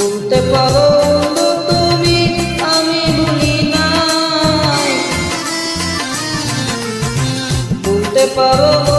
বলতে পারো তুমি আমি ভুলি নাই। বলতে পারো